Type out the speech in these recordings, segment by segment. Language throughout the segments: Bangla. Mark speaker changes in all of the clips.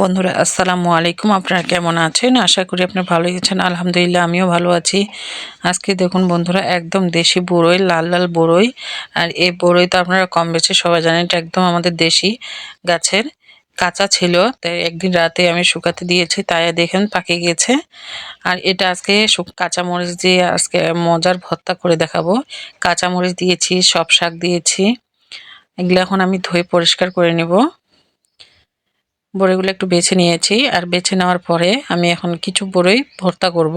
Speaker 1: বন্ধুরা, আসসালামু আলাইকুম। আপনারা কেমন আছেন? আশা করি আপনি ভালো গেছেন আলহামদুলিল্লাহ, আমিও ভালো আছি। আজকে দেখুন বন্ধুরা, একদম দেশি বড়ই, লাল লাল বড়ই। আর এই বড়ই তো আপনারা কম বেশি সবাই জানেন, এটা একদম আমাদের দেশি গাছের কাঁচা ছিল। তাই একদিন রাতে আমি শুকাতে দিয়েছি, তাই দেখেন পাকে গেছে। আর এটা আজকে কাঁচামরিচ দিয়ে আজকে মজার ভর্তা করে দেখাবো। কাঁচামরিচ দিয়েছি, সব শাক দিয়েছি। এগুলো এখন আমি ধুয়ে পরিষ্কার করে নেব। বড়িগুলো একটু বেছে নিয়েছি আর বেছে নেওয়ার পরে আমি এখন কিছু বড়ই ভর্তা করব।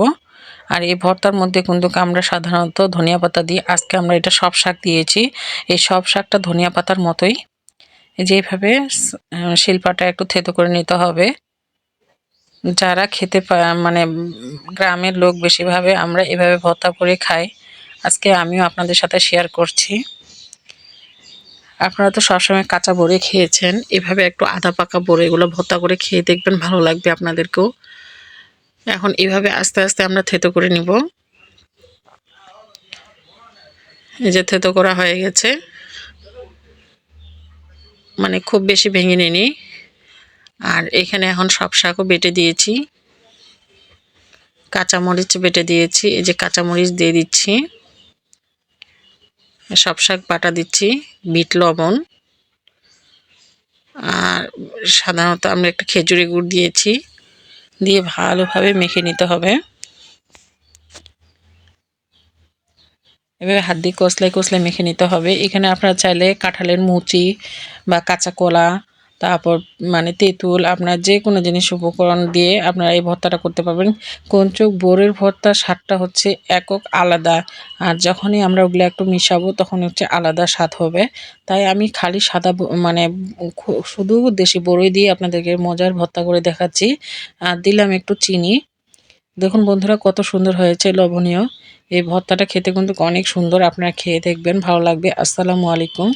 Speaker 1: আর এই ভর্তার মধ্যে কিন্তু আমরা সাধারণত ধনিয়া পাতা দিই আজকে আমরা এটা সব শাক দিয়েছি। এই সব শাকটা ধনিয়া পাতার মতোই। যেভাবে শিল্পাটা একটু থেতো করে নিতে হবে। যারা খেতে মানে গ্রামের লোক বেশিভাবে আমরা এভাবে ভর্তা করে খাই। আজকে আমিও আপনাদের সাথে শেয়ার করছি। আপনারা তো সবসময় কাঁচা বড়ি খেয়েছেন। এভাবে একটু আধা পাকা বড়ি এগুলো ভর্তা করে খেয়ে দেখবেন ভালো লাগবে আপনাদেরকেও। এখন এভাবে আস্তে আস্তে আমরা থেতো করে নিব। এই যে থেতো করা হয়ে গেছে। মানে খুব বেশি ভেঙে নিনি আর এখানে এখন সব শাকও বেটে দিয়েছি। কাঁচামরিচ বেটে দিয়েছি। এই যে কাঁচামরিচ দিয়ে দিচ্ছি। সব শাক বাটা দিচ্ছি, বিট, লবণ। আর সাধারণত আমরা একটা খেজুরি গুড় দিয়েছি, দিয়ে ভালোভাবে মেখে নিতে হবে। এভাবে হাত দিয়ে কষলাই কষলাই মেখে নিতে হবে। এখানে আপনারা চাইলে কাঁঠালের মুচি বা কাঁচা কলা তারপর মানে তেঁতুল, আপনার যে কোনো জিনিস উপকরণ দিয়ে আপনারা এই ভর্তাটা করতে পারবেন। কঞ্চুক বোরের ভর্তা স্বাদটা হচ্ছে একক আলাদা, আর যখনই আমরা ওগুলো একটু মিশাবো তখন হচ্ছে আলাদা স্বাদ হবে। তাই আমি খালি সাদা মানে শুধু দেশি বড়ই দিয়ে আপনাদেরকে মজার ভর্তা করে দেখাচ্ছি। আর দিলাম একটু চিনি। দেখুন বন্ধুরা কত সুন্দর হয়েছে লবণীয়। এই ভর্তাটা খেতে কিন্তু অনেক সুন্দর, আপনারা খেয়ে দেখবেন, ভালো লাগবে। আসসালামু আলাইকুম।